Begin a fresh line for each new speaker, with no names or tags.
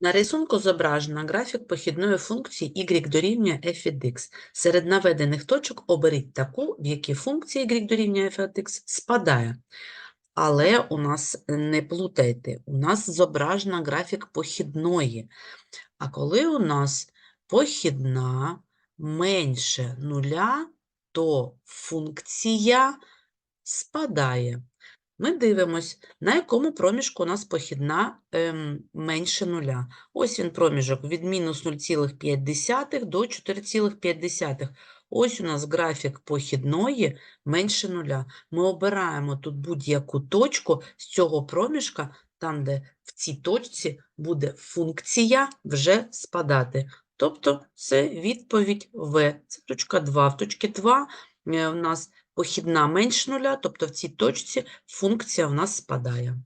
На рисунку зображено графік похідної функції y дорівнює f від x. Серед наведених точок оберіть таку, в якій функція y дорівнює f від x спадає. Але у нас не плутайте, у нас зображено графік похідної. А коли у нас похідна менше нуля, то функція спадає. Ми дивимось, на якому проміжку у нас похідна ем, менше нуля. Ось він проміжок від мінус 0,5 до 4,5. Ось у нас графік похідної менше нуля. Ми обираємо тут будь-яку точку з цього проміжка, там, де в цій точці буде функція вже спадати. Тобто це відповідь В. Це точка 2. В точці 2 е, у нас похідна менш нуля, тобто в цій точці функція в нас спадає.